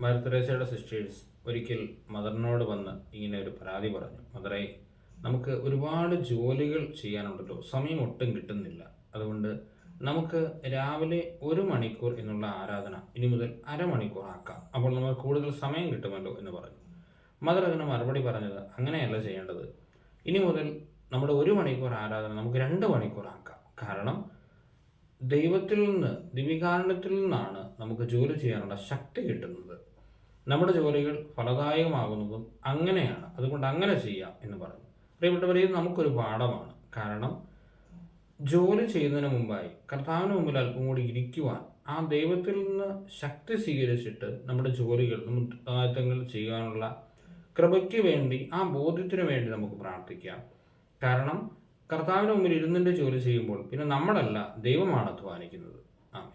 Mother തെരേസയുടെ sisters ഒരിക്കൽ മദറിനോട് വന്ന് ഇങ്ങനെ ഒരു പരാതി പറഞ്ഞു. മദറെ നമുക്ക് ഒരുപാട് ജോലികൾ ചെയ്യാനുണ്ടല്ലോ. സമയം ഒട്ടും കിട്ടുന്നില്ല. അതുകൊണ്ട് നമുക്ക് രാവിലെ ഒരു മണിക്കൂർ എന്നുള്ള ആരാധന ഇനി മുതൽ അരമണിക്കൂർ ആക്കാം. അപ്പോൾ നമുക്ക് കൂടുതൽ സമയം കിട്ടുമല്ലോ എന്ന് പറഞ്ഞു. മദർ അതിന് മറുപടി പറഞ്ഞത് അങ്ങനെയല്ല ചെയ്യേണ്ടത്. ഇനി മുതൽ നമ്മുടെ ഒരു മണിക്കൂർ ആരാധന നമുക്ക് രണ്ട് മണിക്കൂർ ആക്കാം. കാരണം ദൈവത്തിൽ നിന്ന് ദിവ്യകാരണത്തിൽ നിന്നാണ് നമുക്ക് ജോലി ചെയ്യാനുള്ള ശക്തി കിട്ടുന്നത്. നമ്മുടെ ജോലികൾ ഫലദായകമാകുന്നതും അങ്ങനെയാണ്. അതുകൊണ്ട് അങ്ങനെ ചെയ്യാം എന്ന് പറഞ്ഞു. പ്രിയപ്പെട്ടവരെ നമുക്കൊരു പാഠമാണ്. കാരണം ജോലി ചെയ്യുന്നതിന് മുമ്പായി കർത്താവിന് മുമ്പിൽ അല്പം കൂടി ഇരിക്കുവാൻ ആ ദൈവത്തിൽ നിന്ന് ശക്തി സ്വീകരിച്ചിട്ട് നമ്മുടെ ജോലികൾ ഉത്തരവാദിത്തങ്ങൾ ചെയ്യാനുള്ള കൃപയ്ക്ക് വേണ്ടി ആ ബോധ്യത്തിന് വേണ്ടി നമുക്ക് പ്രാർത്ഥിക്കാം. കാരണം കർത്താവിന് മുമ്പിൽ ഇരുന്നിന്റെ ജോലി ചെയ്യുമ്പോൾ പിന്നെ നമ്മളല്ല ദൈവമാണ് അധ്വാനിക്കുന്നത്. ആമേ